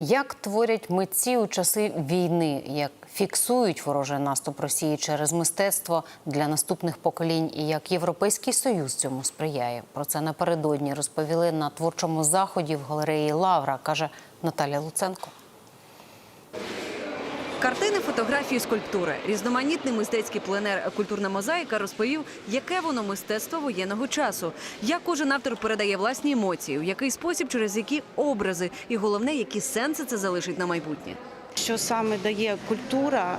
Як творять митці у часи війни, як фіксують ворожий наступ Росії через мистецтво для наступних поколінь, і як Європейський Союз цьому сприяє? Про це напередодні розповіли на творчому заході в галереї Лавра, каже Наталя Луценко. Картини, фотографії, скульптури, різноманітний мистецький пленер культурна мозаїка розповів, яке воно мистецтво воєнного часу, як кожен автор передає власні емоції, в який спосіб, через які образи, і головне, які сенси це залишить на майбутнє. Що саме дає культура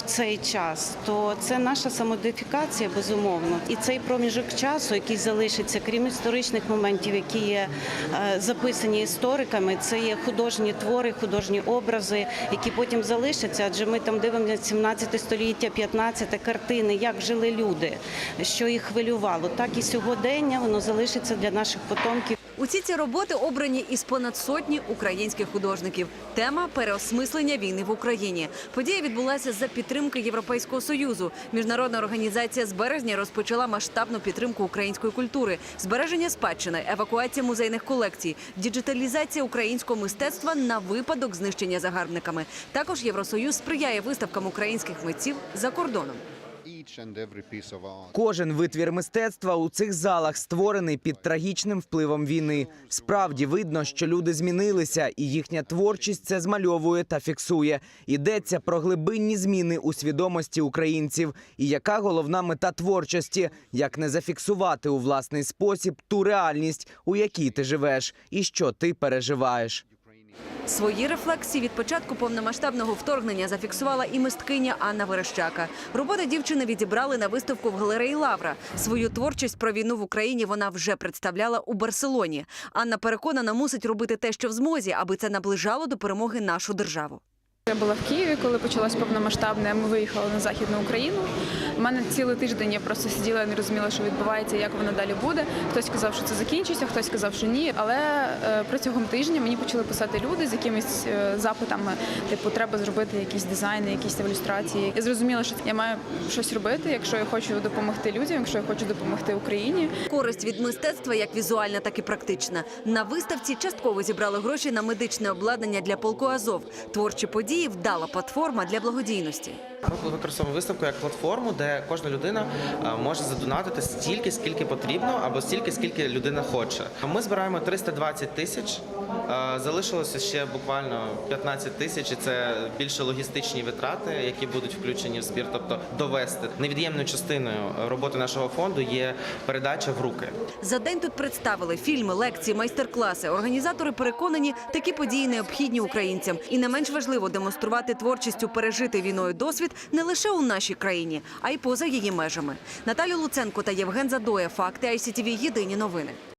в цей час, то це наша самодифікація, безумовно. І цей проміжок часу, який залишиться, крім історичних моментів, які є е, записані істориками, це є художні твори, художні образи, які потім залишаться. Адже ми там дивимося 17 століття, 15 картини, як жили люди, що їх хвилювало. Так і сьогодення воно залишиться для наших потомків. Усі ці роботи обрані із понад сотні українських художників. Тема переосмислення війни в Україні. Подія відбулася за підтримки Європейського союзу. Міжнародна організація з березня розпочала масштабну підтримку української культури, збереження спадщини, евакуація музейних колекцій, діджиталізація українського мистецтва на випадок знищення загарбниками. Також Євросоюз сприяє виставкам українських митців за кордоном. Кожен витвір мистецтва у цих залах створений під трагічним впливом війни. Справді видно, що люди змінилися, і їхня творчість це змальовує та фіксує. Йдеться про глибинні зміни у свідомості українців. І яка головна мета творчості як не зафіксувати у власний спосіб ту реальність, у якій ти живеш, і що ти переживаєш. Свої рефлексії від початку повномасштабного вторгнення зафіксувала і мисткиня Анна Верещака. Роботи дівчини відібрали на виставку в галереї Лавра. Свою творчість про війну в Україні вона вже представляла у Барселоні. Анна переконана, мусить робити те, що в змозі, аби це наближало до перемоги нашу державу. Я була в Києві, коли почалось повномасштабне. Ми виїхали на західну Україну. У мене цілий тиждень я просто сиділа, не розуміла, що відбувається, як воно далі буде. Хтось казав, що це закінчиться, хтось казав, що ні. Але е, протягом тижня мені почали писати люди з якимись е, запитами, типу, треба зробити якісь дизайни, якісь ілюстрації. Я зрозуміла, що я маю щось робити, якщо я хочу допомогти людям, якщо я хочу допомогти Україні. Користь від мистецтва як візуальна, так і практична. На виставці частково зібрали гроші на медичне обладнання для полку Азов. Творчі події вдала платформа для благодійності. Ми використовуємо виставку як платформу, де кожна людина е, може задонатити стільки, скільки потрібно, або стільки, скільки людина хоче. Ми збираємо 320 тисяч. е, Залишилося ще буквально 15 тисяч. і Це більше логістичні витрати, які будуть включені в збір. Тобто довести невід'ємною частиною роботи нашого фонду є передача в руки. За день тут представили фільми, лекції, майстер-класи. Організатори переконані, такі події необхідні українцям. І не менш важливо демонструвати творчістю пережити війною досвід не лише у нашій країні, а й поза її межами. Наталю Луценко та Євген Задоя. Факти ICTV. Єдині новини.